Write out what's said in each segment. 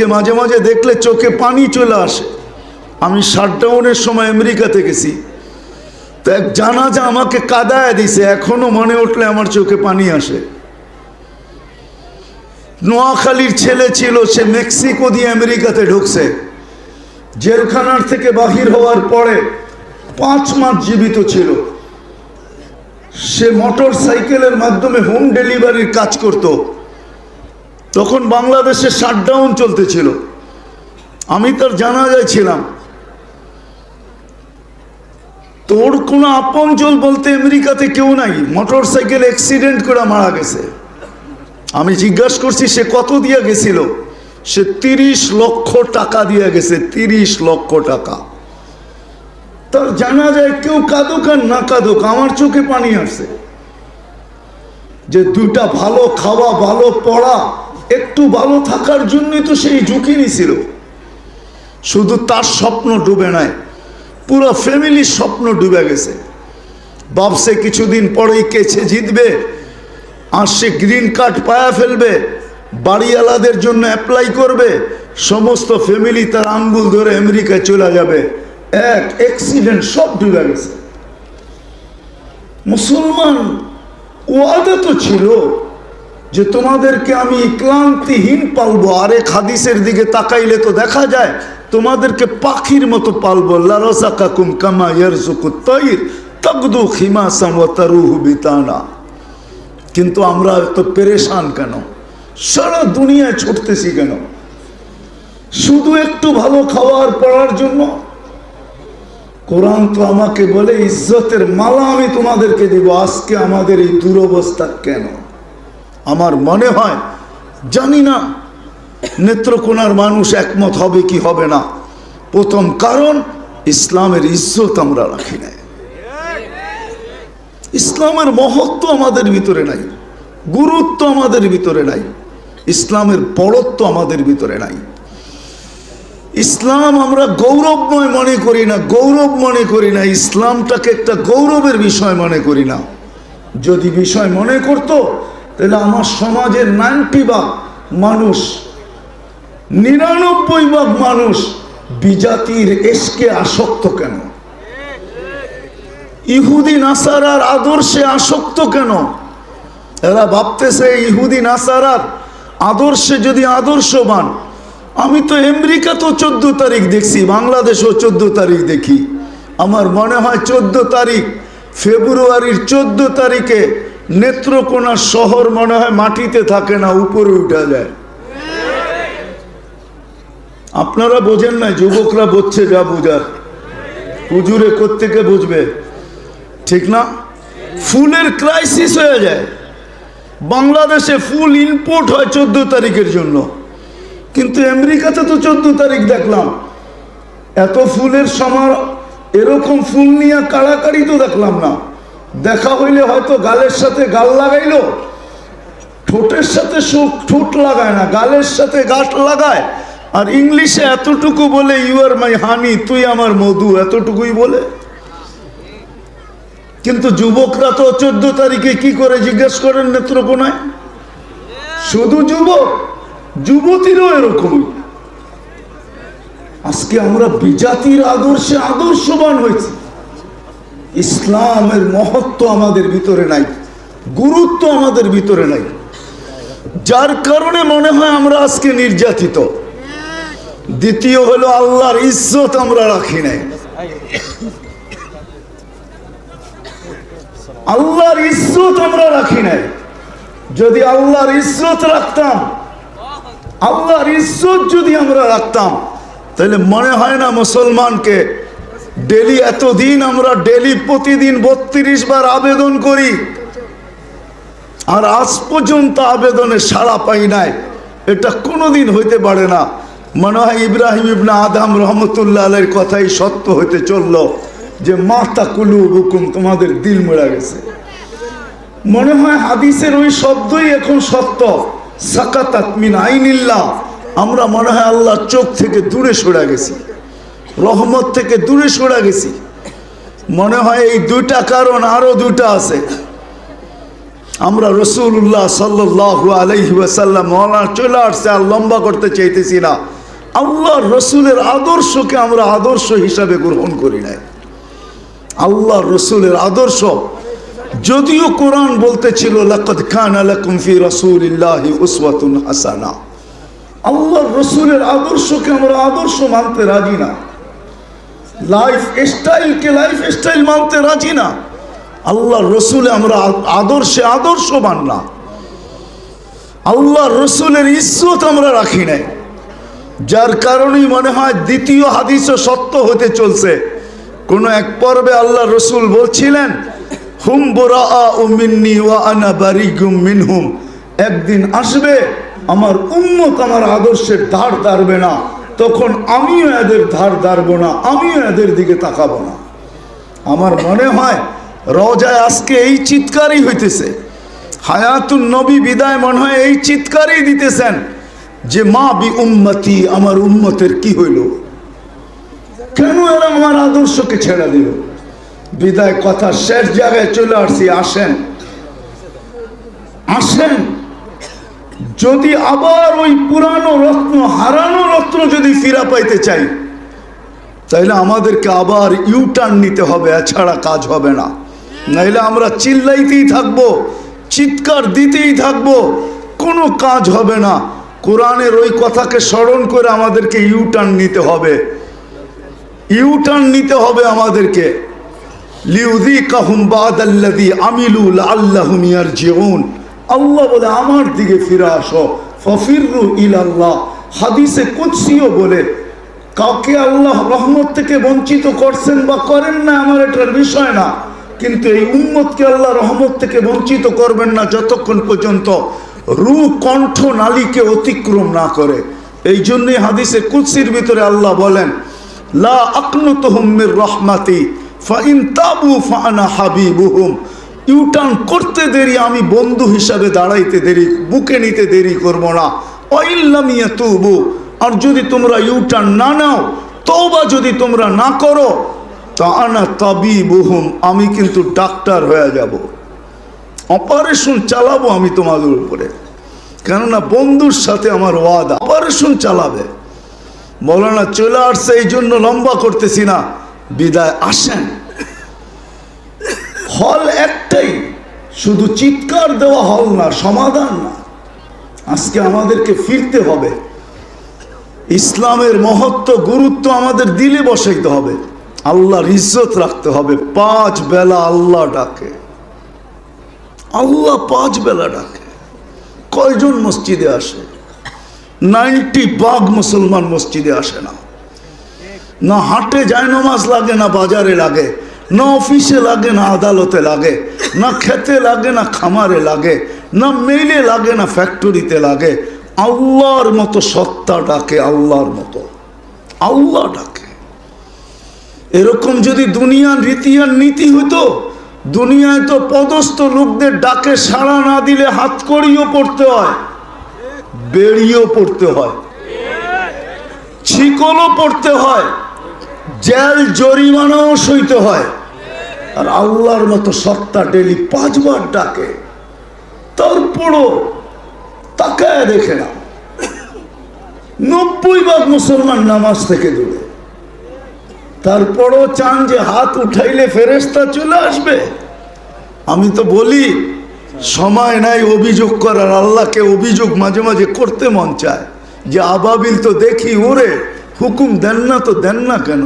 আজকে মাঝে মাঝে দেখলে চোখে পানি চলে আসে। আমি শাটডাউনের সময় আমেরিকাতে গেছি তো এক জানাজা আমাকে কাদায় দিছে, এখনও মনে উঠলে আমার চোখে পানি আসে। নোয়াখালীর ছেলে ছিল, সে মেক্সিকো দিয়ে আমেরিকাতে ঢুকছে। জেলখানার থেকে বাহির হওয়ার পরে পাঁচ মাস জীবিত ছিল। সে মোটর সাইকেলের মাধ্যমে হোম ডেলিভারির কাজ করত। তখন বাংলাদেশে শাটডাউন চলতেছিল। আমি তার জানাজায় ছিলাম। তোর কোনো আপনজল বলতে আমেরিকাতে কেউ নাই। মোটর সাইকেল অ্যাক্সিডেন্ট করে মারা গেছে। আমি জিজ্ঞাসা করছি, সে কত দিয়ে গেছিল? সে তিরিশ লক্ষ টাকা দিয়ে গেছে, তিরিশ লক্ষ টাকা। তার জানা যায় কেউ কাঁদুক আর না কাঁদুক, আমার চোখে পানি আসছে। যে দুইটা ভালো খাওয়া, ভালো পড়া একটু ভালো থাকার জন্যই তো সেই ঝুঁকি নিছিল। শুধু তার স্বপ্ন ডুবে নাই, পুরো ফ্যামিলির স্বপ্ন ডুবে গেছে। বাপসে কিছুদিন পরেই কেছে জিতবে, আর সে গ্রিন কার্ড পায়া ফেলবে, বাড়িওয়ালাদের জন্য অ্যাপ্লাই করবে, সমস্ত ফ্যামিলি তার আঙ্গুল ধরে আমেরিকায় চলে যাবে। এক অ্যাক্সিডেন্ট সব ডুবে গেছে। মুসলমান ওয়াদা তো ছিল যে তোমাদেরকে আমি ক্লান্তিহীন পালবো আরে হাদিসের দিকে তাকাইলে তো দেখা যায়, তোমাদেরকে পাখির মতো পালবো। বিতানা। কিন্তু আমরা তো পেরেশান কেন? সারা দুনিয়ায় ছুটতেছি কেন? শুধু একটু ভালো খাওয়ার পড়ার জন্য? কোরআন তো আমাকে বলে, ইজ্জতের মালা আমি তোমাদেরকে দিব, আজকে আমাদের এই দুরবস্থা কেন? আমার মনে হয়, জানি না, নেত্রকোনার মানুষ একমত হবে কি হবে না। প্রথম কারণ, ইসলামের ইজ্জত আমরা রাখি না ইসলামের মহত্ব আমাদের ভিতরে নাই, গুরুত্ব আমাদের ভিতরে নাই, ইসলামের বড়ত্ব আমাদের ভিতরে নাই। ইসলাম আমরা গৌরবময় মনে করি না, গৌরব মনে করি না, ইসলামটাকে একটা গৌরবের বিষয় মনে করি না। যদি বিষয় মনে করত তাহলে আমার সমাজের নাইনটি ভাগ মানুষ, নিরানব্বই ভাগ মানুষ বিজাতির এসকে আসক্ত কেন? ইহুদি নাসারার আদর্শে আসক্ত কেন? এরা ভাবতেছে ইহুদি নাসারার আদর্শে যদি আদর্শবান, আমি তো আমেরিকা তো চোদ্দ তারিখ দেখছি, বাংলাদেশও চোদ্দ তারিখ দেখি। আমার মনে হয় চোদ্দ তারিখ, ফেব্রুয়ারির চোদ্দ তারিখে নেত্রকোনা শহর মনে হয় মাটিতে থাকে না, উপরে উঠা যায়। আপনারা বোঝেন না, যুবকরা বুঝছে যা বোঝার। হুজুরে কোত্থেকে বুঝবে? ঠিক না? ফুলের ক্রাইসিস হয়ে যায়। বাংলাদেশে ফুল ইম্পোর্ট হয় চোদ্দ তারিখের জন্য। কিন্তু আমেরিকাতে তো চোদ্দ তারিখ দেখলাম। এত ফুলের সমার এরকম ফুল নিয়ে কাড়াকাড়ি তো দেখলাম না। দেখা হইলে হয়তো গালের সাথে গাল লাগাইলো। ঠোঁটের সাথে সুখ ঠোঁট লাগায় না, গালের সাথে গাঁট লাগায়। আর ইংলিশে এতটুকু বলে ইউ আর মাই হানি তুই আমার মধু, এতটুকুই বলে। কিন্তু যুবকরা তো চোদ্দ তারিখে কি করে জিজ্ঞেস করেন নেত্রকোনায়? শুধু যুবক, যুবতীরও এরকমই আজকে আমরা বিজাতির আদর্শে আদর্শবান হয়েছি। ইসলামের মহত্ব আমাদের ভিতরে নাই, গুরুত্ব আমাদের ভিতরে নাই। যার কারণে মনে হয় আমরা আজকে নির্যাতিত। দ্বিতীয় হলো আল্লাহর ইজ্জত আমরা রাখি নাই। আল্লাহর ইজ্জত আমরা রাখি নাই। যদি আল্লাহর ইজ্জত রাখতাম, আল্লাহর ইজ্জত যদি আমরা রাখতাম, তাহলে মনে হয় না মুসলমানকে ডেলি এতদিন আমরা ডেলি প্রতিদিন বত্রিশ বার আবেদন করি। আর আজ পর্যন্ত আবেদনে সাড়া পাই নাই। এটা কোনোদিন হইতে পারে না। মনে হয় ইব্রাহিম ইবনা আদাম রহমতুল্লাহ আলের কথাই সত্য হইতে চলল যে, মাতা কুলু হুকুম তোমাদের দিল মেরা গেছে। মনে হয় হাদিসের ওই শব্দই এখন সত্য। সাকাতাত মিন আইনিল্লাহ। আমরা মনে হয় আল্লাহর চোখ থেকে দূরে সরে গেছি। রহমত থেকে দূরে সরে গেছি। মনে হয় এই দুইটা কারণ আরও দুইটা আছে। আমরা রসুল্লাহ সাল্লাহ আলহি ওয়াসাল্লাম চলে আসছে আর লম্বা করতে চাইতেছি না। আল্লাহর রসুলের আদর্শকে আমরা আদর্শ হিসাবে গ্রহণ করি নাই। আল্লাহ রসুলের আদর্শ, যদিও কোরআন বলতেছিল, লাকাদ আল্লাহর রসুলের আদর্শকে আমরা আদর্শ মানতে রাজি না। লাইফ স্টাইলকে লাইফ স্টাইল মানতে রাজি না। আল্লাহ রসুলে আমরা আদর্শে আদর্শবান না। আল্লাহ রসুলের ইজ্জত আমরা রাখি নাই। যার কারণেই মনে হয় দ্বিতীয় হাদিসও সত্য হতে চলছে। কোন এক পর্বে আল্লাহ রসুল বলছিলেন, হুম বোরা ওয়া মিনহুম। একদিন আসবে, আমার উম্মত আমার আদর্শের ধার দাঁড়বে না। তখন আমিও এদের ধার দাঁড়বো না, আমিও এদের দিকে তাকাবো না। আমার মনে হয় রজায় আজকে এই চিৎকারই হইতেছে। হায়াতুন নবী বিদায় মনে হয় এই চিৎকারই দিতেছেন যে, মা বি উম্মতি, আমার উম্মতের কি হইল? কেন এরা আমার আদর্শকে ছেড়ে দিল? বিদায় কথা শেষ জায়গায় চলে আসছি, আসেন। আসেন। যদি আবার ওই পুরানো রত্ন, হারানো রত্ন যদি ফিরা পাইতে চাই, তাইলে আমাদেরকে আবার ইউটার্ন নিতে হবে, এছাড়া কাজ হবে না। নাইলে আমরা চিল্লাইতেই থাকব, চিৎকার দিতেই থাকব, কোনো কাজ হবে না। কোরআনের ওই কথাকে স্মরণ করে আমাদেরকে ইউটার্ন নিতে হবে। ইউটার্ন নিতে হবে আমাদেরকে। লিউদি কাহুম বাদাল্লাদি আমিলুল আল্লাহুম ইয়ারজিউন। আল্লাহ বলে, আমার দিকে ফিরে আসো। ফফিরু ইলাল্লাহ। হাদিসে কুদসিও বলে, কাউকে আল্লাহ রহমত থেকে বঞ্চিত করছেন বা করেন না, আমার এটার বিষয় না। কিন্তু এই উম্মতকে আল্লাহ রহমত থেকে বঞ্চিত করবেন না যতক্ষণ পর্যন্ত রু, কণ্ঠ, নালীকে অতিক্রম না করে। এই জন্যই হাদিসে কুৎসির ভিতরে আল্লাহ বলেন, লা আকনুত রহমাতি ফাইন তাবু ফানা হাবিবুহুম। ইউটার্ন করতে দেরি, আমি বন্ধু হিসাবে দাঁড়াইতে দেরি, বুকে নিতে দেরি করব না। অইল্লামিয়া তুবু আর যদি তোমরা ইউটার্ন না নাও, তওবা যদি তোমরা না করো, তা আনা তাবি বহুম আমি কিন্তু ডাক্তার হয়ে যাব। অপারেশন চালাবো আমি তোমাদের উপরে। কেননা বন্ধুর সাথে আমার ওয়াদা, অপারেশন চালাবে। মৌলানা চলে আসছে এই জন্য লম্বা করতেছি না। বিদায়, আসেন। হল একটাই, শুধু চিৎকার দেওয়া হল না, সমাধান না। আজকে আমাদেরকে ফিরতে হবে। ইসলামের মহত্ব, গুরুত্ব আমাদের দিলে বসাইতে হবে। আল্লাহর ইজ্জত রাখতে হবে। পাঁচ বেলা আল্লাহ ডাকে। আল্লাহ পাঁচ বেলা ডাকে। কয়জন মসজিদে আসে? নাইনটি বাঘ মুসলমান মসজিদে আসে না। না হাটে যায় নমাজ লাগে, না বাজারে লাগে। না অফিসে লাগে, না আদালতে লাগে, না খেতে লাগে, না খামারে লাগে, না মেলে লাগে, না ফ্যাক্টরিতে লাগে, আল্লাহর মতো সত্তা ডাকে, আল্লাহর মতো। আল্লাহ ডাকে। এরকম যদি দুনিয়ার রীতি আর নীতি হতো দুনিয়ায় তো পদস্থ লোকদের ডাকে সাড়া না দিলে হাত করিও পড়তে হয়, বেড়িও পড়তে হয়, ছিকলও পড়তে হয়, জেল জরিমানাও সইতে হয়। আর আল্লাহর মতো সত্তা ডেলি পাঁচবার ডাকে, তারপরও তাকায় দেখে না। নব্বই ভাগ মুসলমান নামাজ থেকে দূরে। তারপরও চান যে হাত উঠাইলে ফেরেস্তা চলে আসবে। আমি তো বলি, সময় নাই অভিযোগ করার, আল্লাহকে অভিযোগ মাঝে মাঝে করতে মন চায়। যে আবাবিল তো দেখি, ওরে, হুকুম দেন না তো দেন না কেন?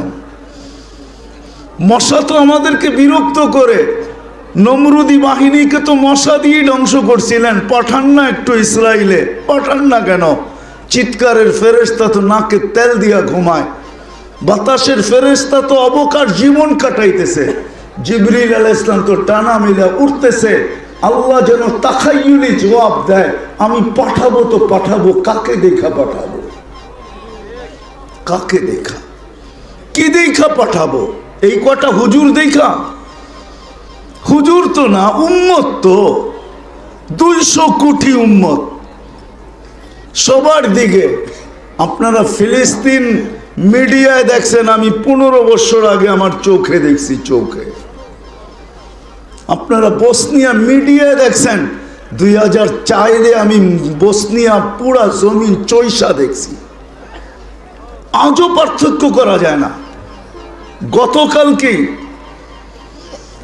মশা তো আমাদেরকে বিরক্ত করে। নমরুদি বাহিনীকে তো মশা দিয়ে ধ্বংস করছিলেন। পাঠান না একটু ইসরায়েলে পাঠান না কেন? চিৎকারের ফেরেস্তা তো নাকে তেল দিয়া ঘুমায়। বাতাসের ফেরেস্তা তো অবকার জীবন কাটাইতেছে। জিবরিল আল ইসলাম তো টানা মিলা উঠতেছে। আল্লাহ যেন তাকাইলি জবাব দেয়, আমি পাঠাবো তো পাঠাবো, কাকে দেখা পাঠাবো? কাকে দেখা? কি দেখা পাঠাবো? এই কটা হুজুর দেখা। হুজুর তো না, উম্মত তো। দুইশো কোটি উম্মত। সবার দিকে। আপনারা ফিলিস্তিন মিডিয়ায় দেখছেন, আমি পনেরো বছর আগে আমার চোখে দেখছি, চোখে। আপনারা বসনিয়া মিডিয়ায় দেখছেন, দুই হাজার চারে আমি বসনিয়া পুরা জমিন চৈসা দেখছি। আজও পার্থক্য করা যায় না। গতকালকেই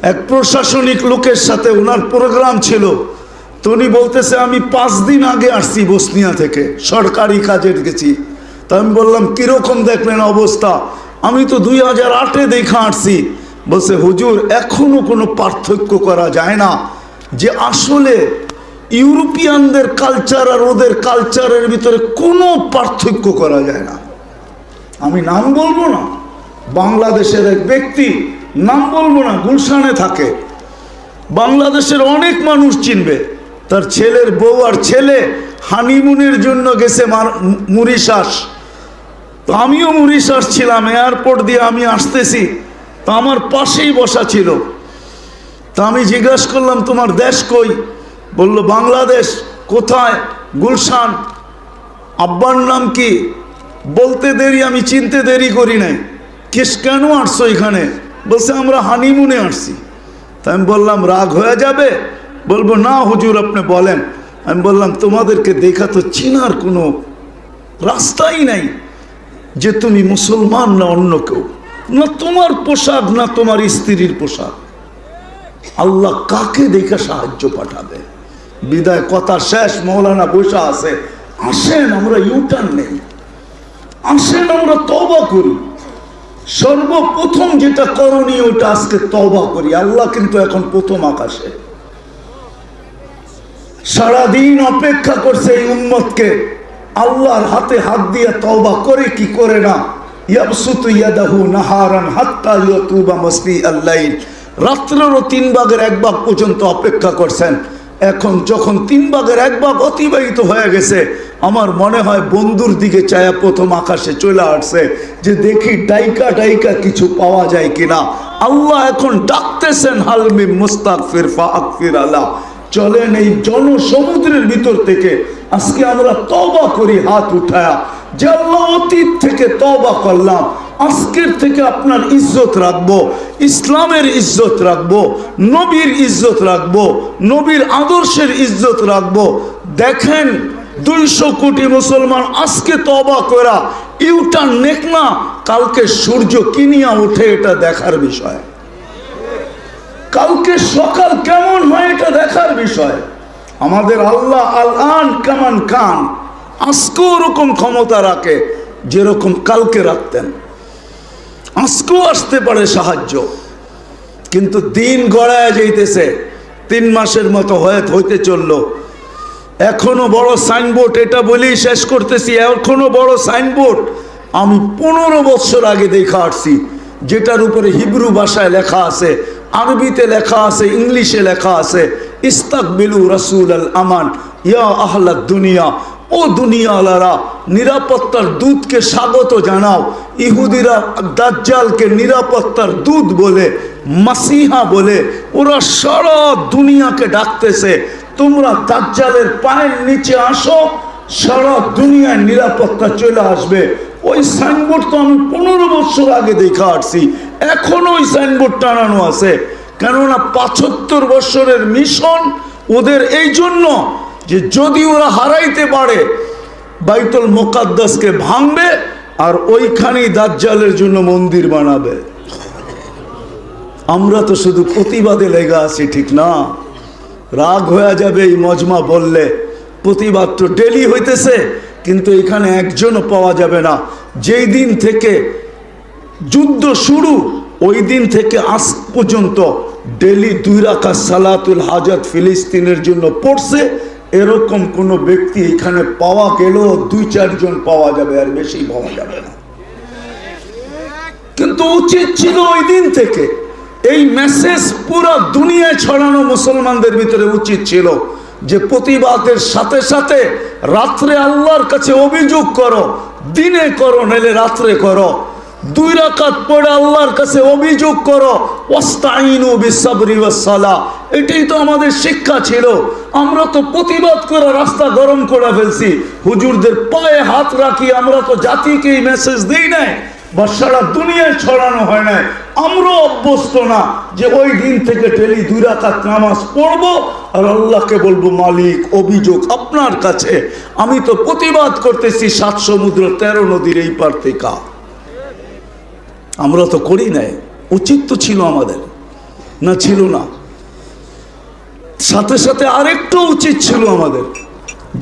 এক প্রশাসনিক লোকের সাথে ওনার প্রোগ্রাম ছিল। তো উনি বলতেছে, আমি পাঁচ দিন আগে আসছি বসনিয়া থেকে, সরকারি কাজের গেছি তা আমি বললাম, কীরকম দেখলেন অবস্থা? আমি তো দুই হাজার আটে দেখা আসছি। বলছে, হুজুর, এখনও কোনো পার্থক্য করা যায় না যে আসলে ইউরোপিয়ানদের কালচার আর ওদের কালচারের ভিতরে কোনো পার্থক্য করা যায় না। আমি নাম বলব না। বাংলাদেশের এক ব্যক্তি, নাম বলব না, গুলশানে থাকে। বাংলাদেশের অনেক মানুষ চিনবে। তার ছেলের বউ আর ছেলে হানিমুনের জন্য গেছে মার- মরিশাস। তো আমিও মরিশাস ছিলাম, এয়ারপোর্ট দিয়ে আমি আসতেছি। তো আমার পাশেই বসা ছিল। তা আমি জিজ্ঞাসা করলাম, তোমার দেশ কই? বলল, বাংলাদেশ। কোথায়? গুলশান। আব্বার নাম কি? বলতে দেরি, আমি চিনতে দেরি করি নাই। কেস কেন আসছো এখানে? বলছে, আমরা হানিমুনে আসছি তা আমি বললাম, রাগ হয়ে যাবে? বলব, না হুজুর, আপনি বলেন। আমি বললাম, তোমাদেরকে দেখা তো চিনার কোনো রাস্তাই নাই যে তুমি মুসলমান না অন্য কেউ। না তোমার পোশাক, না তোমার স্ত্রীর পোশাক। আল্লাহ কাকে দেখে সাহায্য পাঠাবে? বিদায়, কথা শেষ, মৌলানা বসা আছে। আসেন, আমরা ইউটার্ন নেই। আসেন, আমরা তবা করি। সর্বপ্রথম যেটা করণীয় ওটা আজকে তবা করি। আল্লাহ কিন্তু এখন প্রথম আকাশে। সারাদিন অপেক্ষা করছে এই উম্মতকে। আল্লাহর হাতে হাত দিয়ে তওবা করে কি করে না? রাত্রেরও তিন ভাগের এক ভাগ পর্যন্ত অপেক্ষা করছেন। এখন যখন তিন ভাগের এক ভাগ অতিবাহিত হয়ে গেছে, আমার মনে হয় বন্ধুর দিকে চায়া প্রথম আকাশে চলে আসছে যে দেখি ডাইকা ডাইকা কিছু পাওয়া যায় কিনা। আল্লাহ এখন ডাকতেছেন হালমি মুস্তাকফির ফাকফির আল্লাহ চলেন এই জনসমুদ্রের ভিতর থেকে আজকে আমরা তবা করি হাত উঠায়া। যে আল্লাহ অতীত থেকে তবা করলাম আজকের থেকে আপনার ইজ্জত রাখব, ইসলামের ইজ্জত রাখব, নবীর ইজ্জত রাখব, নবীর আদর্শের ইজ্জত রাখব। দেখেন দুইশো কোটি মুসলমান আজকে তবা করা ইউটার নেকনা কালকে সূর্য কিনিয়া ওঠে এটা দেখার বিষয়। কালকে সকাল কেমন হয় এটা দেখার বিষয়। আমাদের আল্লাহ আল আন কেমন কান, আজকেও ওরকম ক্ষমতা রাখে, যেরকম কালকে রাখতেন। আজকেও আসতে পারে সাহায্য। কিন্তু দিন গড়ায় যাইতেছে, তিন মাসের মতো হয়ে হইতে চলল। এখনও বড় সাইনবোর্ড, এটা বলেই শেষ করতেছি, এখনও বড় সাইনবোর্ড। আমি পনেরো বছর আগে দেখা আসছি, যেটার উপরে হিব্রু ভাষায় লেখা আছে, আরবিতে লেখা আছে, ইংলিশে লেখা আছে ইস্তাক বিলু রসুল আল আমান, ইয়া আহ্লাদ দুনিয়া ও দুনিয়ালারা, নিরাপত্তার দূতকে স্বাগত জানাও। ইহুদিরা দাজ্জালকে নিরাপত্তার দূত বলে, মাসিহা বলে, ওরা সারা দুনিয়াকে ডাকতেছে। তোমরা দাজ্জালের পায়ের নিচে আসো, সারা দুনিয়ায় নিরাপত্তা চলে আসবে। ওই সাইনবোর্ড তো আমি পনেরো বছর আগে দেখা আসছি। এখনও ওই সাইনবোর্ড টানানো আছে। কেননা পাঁচাত্তর বছরের মিশন ওদের এই জন্য যে যদি ওরা হারাইতে পারে, বাইতুল মোকাদ্দাসকে ভাঙবে আর ওইখানেই দাজ্জালের জন্য মন্দির বানাবে। আমরা তো শুধু প্রতিবাদে লেগে আছি, ঠিক না? রাগ হয়ে যাবে এই মজমা বললে। প্রতিবাদ তো ডেলি হইতেছে, কিন্তু এখানে একজনও পাওয়া যাবে না। যেই দিন থেকে যুদ্ধ শুরু, ওই দিন থেকে আজ পর্যন্ত ডেলি দুই রাখা সালাতুল হাজাত ফিলিস্তিনের জন্য পড়ছে। এরকম কোনো ব্যক্তি এখানে পাওয়া গেলেও দুই চারজন পাওয়া যাবে আর বেশি পাওয়া যাবে না। কিন্তু উচিত ছিল ওই দিন থেকে। এই মেসেজ পুরো দুনিয়ায় ছড়ানো মুসলমানদের ভিতরে উচিত ছিল যে প্রতিবাদের সাথে সাথে রাত্রে আল্লাহর কাছে অভিযোগ করো, দিনে করো, নাহলে রাত্রে করো। দুই রাকাত পড়ে আল্লাহর কাছে অভিযোগ করো ওয়াস্তাইনু বিসাবরি ওয়াসসালা এটাই তো আমাদের শিক্ষা ছিল। আমরা তো প্রতিবাদ করে রাস্তা গরম করে ফেলছি। হুজুরদের পায়ে হাত রাখি, আমরা তো জাতিকে এই মেসেজ দিই নাই। বা সারা দুনিয়ায় ছড়ানো হয় না আমরাও অভ্যস্ত না যে ওই দিন থেকে টেলি দুই রাকাত নামাজ পড়ব আর আল্লাহকে বলব, মালিক, অভিযোগ আপনার কাছে। আমি তো প্রতিবাদ করতেছি সাত সমুদ্র তেরো নদীর এই পার থেকে। আমরা তো করি নাই। উচিত তো ছিল আমাদের। না ছিল না। সাথে সাথে আরেকটু উচিত ছিল আমাদের।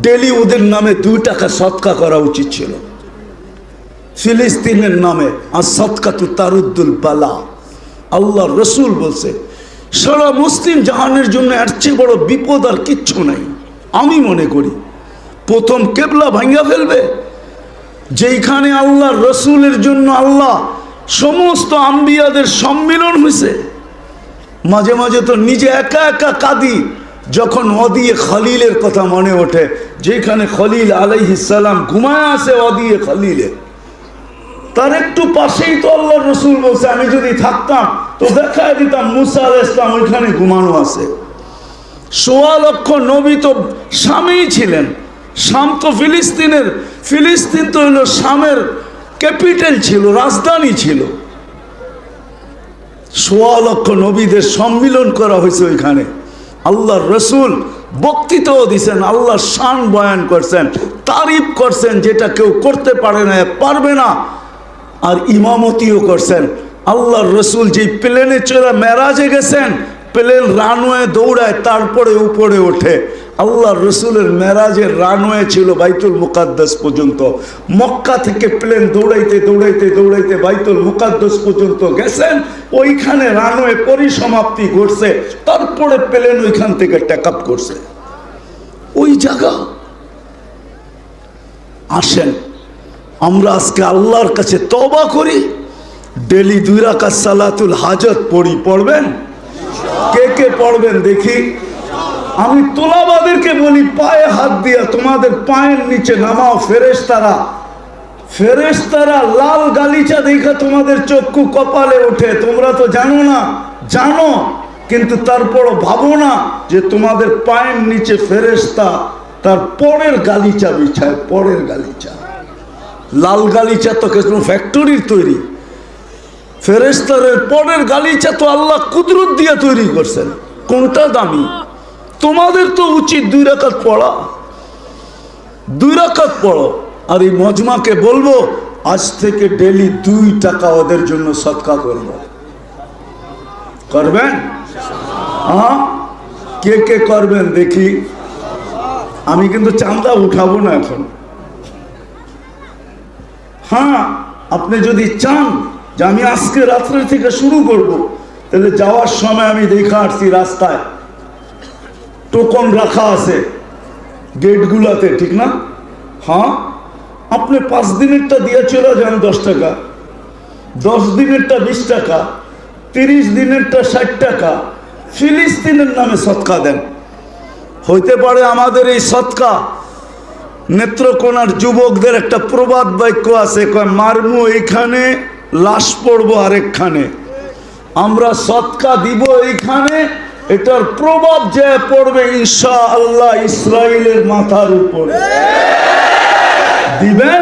ডেলি ওদের নামে দুই টাকা সৎকা করা উচিত ছিল। ফিলিস্তিনের নামে আর সৎকা তু তারুদ্দুল বালা। আল্লাহ রসুল বলছে, সারা মুসলিম জাহানের জন্য এর চেয়ে বড় বিপদ আর কিচ্ছু নাই। আমি মনে করি, প্রথম কেবলা ভাঙ্গা ফেলবে। যেইখানে আল্লাহ রসুলের জন্য আল্লাহ সমস্ত আম্বিয়াদের সম্মিলন হয়েছে মাঝে মাঝে তো নিজে একা একা কাঁদি, যখন অদিয়ে খলিলের কথা মনে ওঠে, যেখানে খলিল আলাইহিসাল্লাম ঘুমায় আসে অদিয়ে খলিলে। তার একটু পাশেই তো আল্লাহ রসুল বলছে, আমি যদি থাকতাম তো দেখায় দিতাম মুসা আল ইসলাম ওইখানে ঘুমানো আছে। সোয়া লক্ষ নবী তো স্বামীই ছিলেন। শাম তো ফিলিস্তিনের, ফিলিস্তিন তো হলো শামের ক্যাপিটাল ছিল, রাজধানী ছিল। সোয়া লক্ষ নবীদের সম্মিলন করা হয়েছে ওইখানে। আল্লাহর রসুল বক্তৃতাও দিছেন, আল্লাহর শান বয়ান করছেন, তারিফ করছেন, যেটা কেউ করতে পারে না, পারবে না। আর ইমামতিও করছেন। আল্লাহর রসুল যেই প্লেনে চড়ে মেরাজে গেছেন, প্লেন রানওয়ে দৌড়ায়, তারপরে উপরে ওঠে। আল্লাহ রসুলের মেরাজের রানওয়ে ছিল বাইতুল মুকাদ্দাস পর্যন্ত। মক্কা থেকে প্লেন দৌড়াইতে দৌড়াইতে দৌড়াইতে বাইতুল মুকাদ্দাস পর্যন্ত গেছেন। ওইখানে রানওয়ে পরিসমাপ্তি ঘটছে। তারপরে প্লেন ওইখান থেকে টেক আপ করছে। ওই জায়গা। আসেন, আমরা আজকে আল্লাহর কাছে তবা করি। ডেলি দুই রাকাত সালাতুল হাজত পড়ি, পড়বেন? কে কে পড়বেন দেখি। আমি তোলাবাদেরকে বলি, পায়ে হাত দিয়া তোমাদের পায়ের নিচে নামাও ফেরেশতারা। ফেরেশতারা লাল গালিচা দেখা তোমাদের চক্ষু কপালে ওঠে। তোমরা তো জানো না, জানো, কিন্তু তারপরও ভাবো না যে তোমাদের পায়ের নিচে ফেরেশতা তার পরের গালিচা বিছায়, পরের গালিচা। লাল গালিচা তো কোনো ফ্যাক্টরির তৈরি। ফেরেস্তারের পরের গালিচা তো আল্লাহ কুদরত দিয়ে তৈরি করছেন। কোনটা দামি? তোমাদের তো উচিত দুই রাকাত পড়া। দুই রাকাত পড়ো। আর এই মজমাকে বলব, আজ থেকে ডেলি দুই টাকা ওদের জন্য সৎকা করব। করবেন? হ্যাঁ কে কে করবেন দেখি। আমি কিন্তু চান্দা উঠাবো না এখন। হ্যাঁ আপনি যদি চান যে আমি আজকে রাত্রে থেকে শুরু করব, তাহলে যাওয়ার সময় আমি দেখা আসছি রাস্তায়। টোকন রাখা আছে গেটগুলাতে, ঠিক না? হ্যাঁ? আপনি পাঁচ দিনেরটা দিয়ে চলে যান দশ টাকা। দশ দিনেরটা বিশ টাকা, তিরিশ দিনেরটা ষাট টাকা, ফিলিস্তিনের নামে সৎকা দেন। হইতে পারে আমাদের এই সৎকা। নেত্রকোনার যুবকদের একটা প্রবাদ বাক্য আছে, কয়, মারমু এইখানে, লাশ পড়ব আরেকখানে। আমরা সৎকা দিব এইখানে এটার প্রভাব যে পড়বে ঈশা আল্লাহ ইসরায়েলের মাথার উপরে। দিবেন?